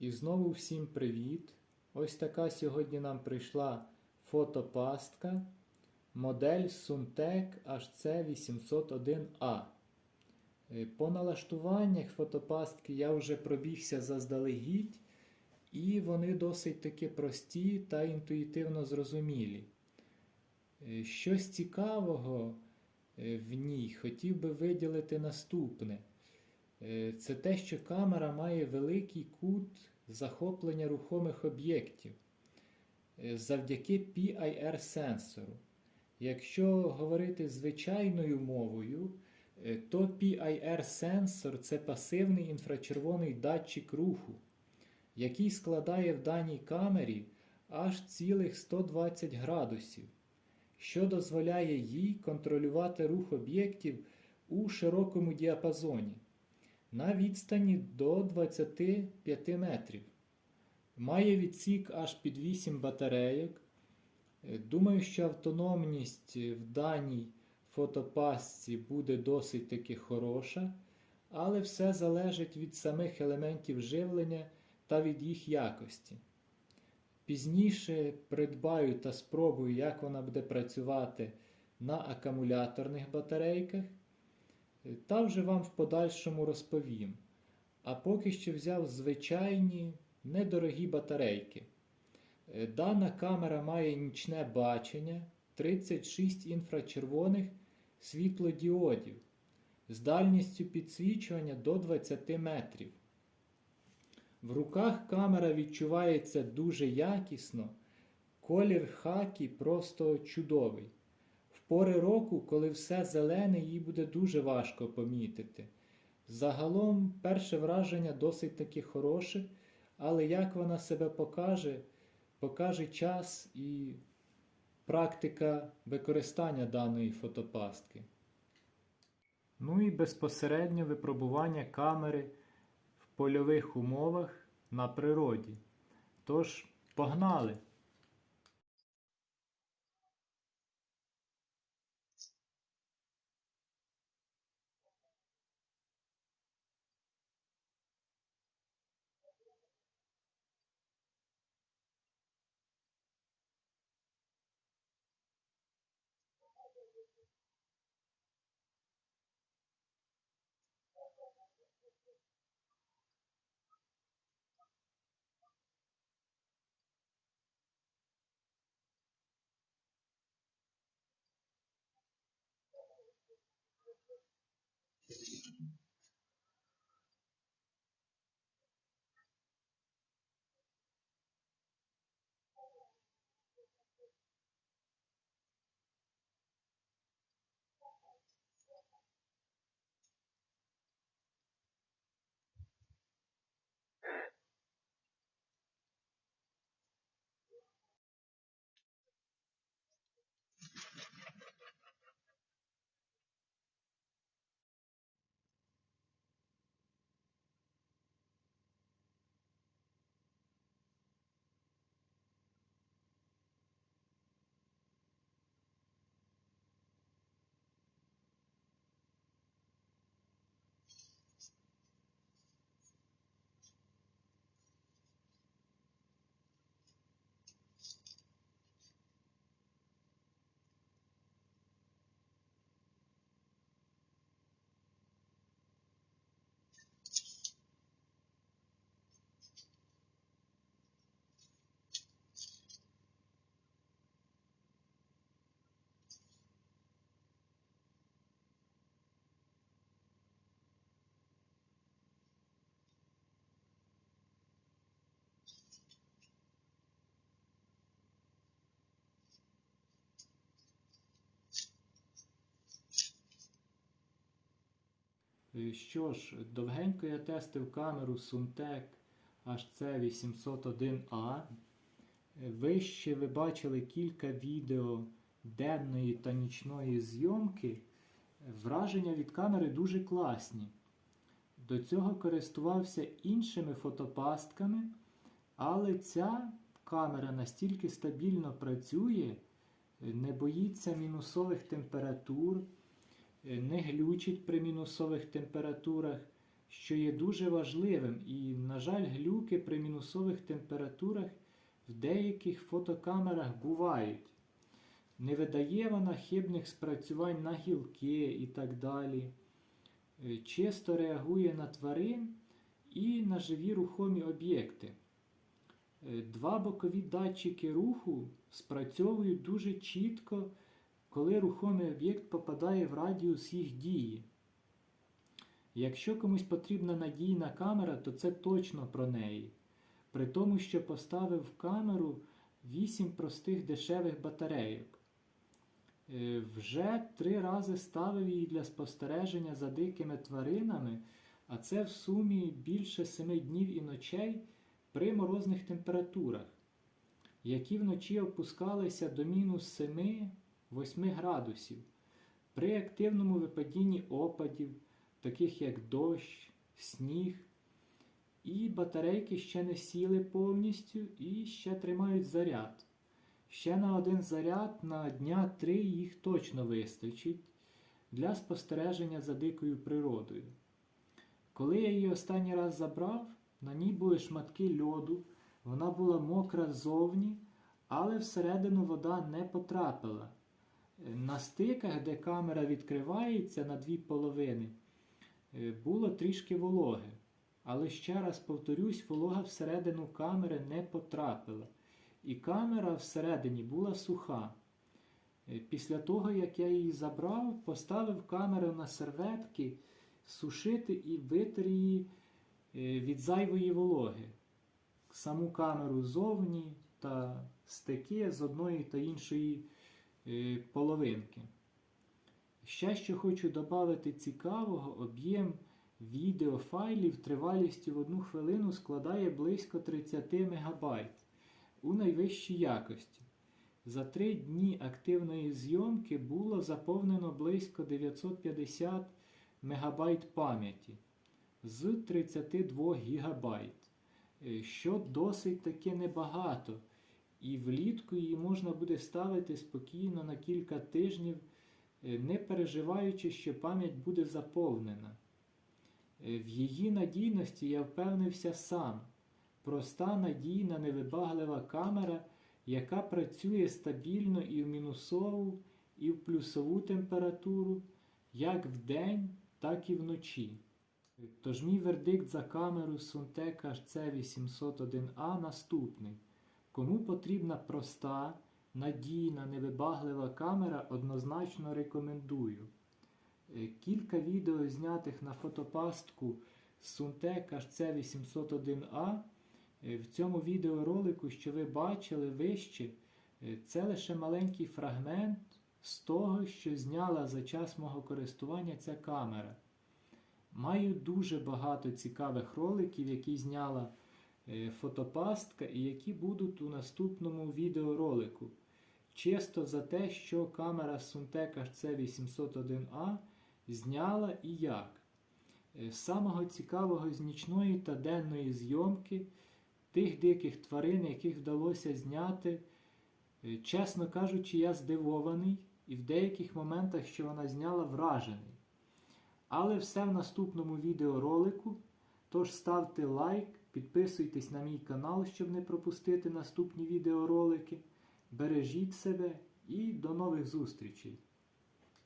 І знову всім привіт! Ось така сьогодні нам прийшла фотопастка модель Suntec HC801A. Е, По налаштуваннях фотопастки я вже пробігся заздалегідь, і вони досить таки прості та інтуїтивно зрозумілі. Е, Щось цікавого е, в ній хотів би виділити наступне. Е, Це те, що камера має великий кут захоплення рухомих об'єктів е, завдяки PIR-сенсору. Якщо говорити звичайною мовою, е, то PIR-сенсор це пасивний інфрачервоний датчик руху, який складає в даній камері аж цілих 120 градусів, що дозволяє їй контролювати рух об'єктів у широкому діапазоні на відстані до 25 метрів. Має відсік аж під 8 батарейок. Е, Думаю, що автономність в даній фотопасці буде досить таки хороша, але все залежить від самих елементів живлення та від їх якості. Пізніше придбаю та спробую, як вона буде працювати на акумуляторних батарейках, е, та вже вам в подальшому розповім. А поки що взяв звичайні недорогі батарейки. Е, Дана камера має нічне бачення 36 інфрачервоних світлодіодів з дальністю підсвічування до 20 метрів. В руках камера відчувається дуже якісно, колір хакі просто чудовий. Пори року, коли все зелене, її буде дуже важко помітити. Загалом, перше враження досить таки хороше, але як вона себе покаже, покаже час і практика використання даної фотопастки. Ну і безпосередньо випробування камери в польових умовах на природі. Тож, погнали! Що ж, довгенько я тестив камеру Suntec HC801A. Е, Вище ви бачили кілька відео денної та нічної зйомки. Е, Враження від камери дуже класні. До цього користувався іншими фотопастками, але ця камера настільки стабільно працює, е, не боїться мінусових температур, е, не глючить при мінусових температурах, що є дуже важливим, і, на жаль, глюки при мінусових температурах в деяких фотокамерах бувають. Не видає вона хибних спрацювань на гілки і так далі. Е, Чисто реагує на тварин і на живі рухомі об'єкти. Е, Два бокові датчики руху спрацьовують дуже чітко, коли рухомий об'єкт попадає в радіус їх дії. Якщо комусь потрібна надійна камера, то це точно про неї. При тому, що поставив в камеру 8 простих дешевих батарейок. Е, Вже три рази ставив її для спостереження за дикими тваринами, а це в сумі більше 7 днів і ночей при морозних температурах, які вночі опускалися до мінус 7-8 градусів. При активному випадінні опадів, таких як дощ, сніг, і батарейки ще не сіли повністю і ще тримають заряд. Ще на один заряд на дня три їх точно вистачить для спостереження за дикою природою. Коли я її останній раз забрав, на ній були шматки льоду, вона була мокра ззовні, але всередину вода не потрапила. На стиках, де камера відкривається на дві половини, е, було трішки вологи. Але ще раз повторюсь, волога всередину камери не потрапила. І камера всередині була суха. Е, Після того, як я її забрав, поставив камеру на серветки сушити і витер її е, від зайвої вологи. Саму камеру зовні та стики з одної та іншої половинки. Ще що хочу додати цікавого, об'єм відеофайлів тривалістю в одну хвилину складає близько 30 МБ у найвищій якості. За три дні активної зйомки було заповнено близько 950 МБ пам'яті з 32 ГБ, е, що досить таки небагато. І влітку її можна буде ставити спокійно на кілька тижнів, е, не переживаючи, що пам'ять буде заповнена. Е, В її надійності я впевнився сам. Проста, надійна, невибаглива камера, яка працює стабільно і в мінусову, і в плюсову температуру, як вдень, так і вночі. Тож мій вердикт за камеру Suntec HC801A наступний. Кому потрібна проста, надійна, невибаглива камера, однозначно рекомендую. Е, Кілька відео знятих на фотопастку Suntec HC801A. Е, В цьому відеоролику, що ви бачили вище, е, це лише маленький фрагмент з того, що зняла за час мого користування ця камера. Маю дуже багато цікавих роликів, які зняла фотопастка і які будуть у наступному відеоролику. Чисто за те, що камера Suntec HC801A зняла і як. Е, Самого цікавого з нічної та денної зйомки тих диких тварин, яких вдалося зняти, е, чесно кажучи, я здивований і в деяких моментах, що вона зняла, вражений. Але все в наступному відеоролику. Тож ставте лайк, підписуйтесь на мій канал, щоб не пропустити наступні відеоролики. Бережіть себе і до нових зустрічей!